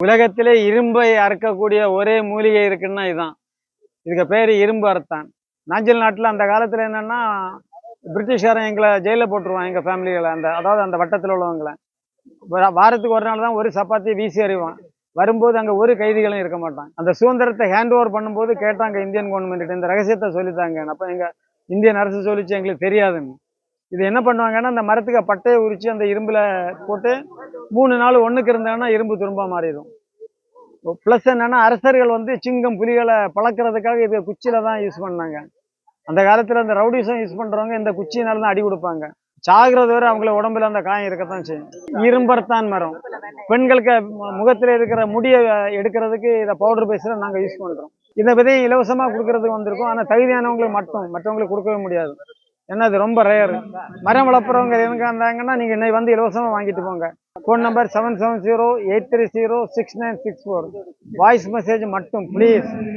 உலகத்திலே இரும்பை அறுக்கக்கூடிய ஒரே மூலிகை இருக்குன்னா இதுதான் இதுக்கு பேர் இரும்பு அறுத்தான். நாஞ்சல் நாட்டில் அந்த காலத்தில் என்னென்னா பிரிட்டிஷ்காரன் எங்களை ஜெயிலில் போட்டுருவான் எங்கள் ஃபேமிலிகளை அந்த அதாவது அந்த வட்டத்தில் உள்ளவங்களை. வாரத்துக்கு ஒரு நாள் தான் ஒரு சப்பாத்தி வீசி அறிவான் வரும்போது அங்கே ஒரு கைதிகளும் இருக்க மாட்டான். அந்த சுதந்திரத்தை ஹேண்ட் ஓவர் பண்ணும்போது கேட்டாங்க இந்தியன் கவர்மெண்ட் இந்த ரகசியத்தை சொல்லித்தாங்க. அப்போ எங்கள் இந்தியன் அரசு சொல்லிச்சு எங்களுக்கு தெரியாதுன்னு. இது என்ன பண்ணுவாங்கன்னா அந்த மரத்துக்கு பட்டையை உரிச்சு அந்த இரும்பில் போட்டு மூணு நாள் ஒன்றுக்கு இருந்தாங்கன்னா இரும்பு துரும்பாக மாறிடும். ப்ளஸ் என்னன்னா அரசர்கள் வந்து சிங்கம் புலிகளை பழக்கிறதுக்காக இது குச்சியில தான் யூஸ் பண்ணாங்க. அந்த காலத்தில் அந்த ரவுடிசம் யூஸ் பண்ணுறவங்க இந்த குச்சியினால தான் அடி கொடுப்பாங்க. சாகிறது வரை அவங்கள உடம்புல அந்த காயம் இருக்கத்தான் செய்யும். இரும்பர்த்தான் மரம். பெண்களுக்கு முகத்தில் முகத்துல இருக்கிற முடியை எடுக்கிறதுக்கு இதை பவுடர் பேஸில் நாங்கள் யூஸ் பண்ணுறோம் இந்த விதையை இலவசமாக கொடுக்கறதுக்கு வந்திருக்கோம். ஆனால் தகுதியானவங்களுக்கு மட்டும் மற்றவங்களுக்கு கொடுக்கவே முடியாது. ஏன்னா அது ரொம்ப ரேர் மரம் வளர்ப்புறவங்க எங்க இருந்தாங்கன்னா நீங்கள் இன்னைக்கு வந்து இலவசமாக வாங்கிட்டு போங்க. Phone number seven seven zero eight three zero six nine six four voice message மட்டும் ப்ளீஸ்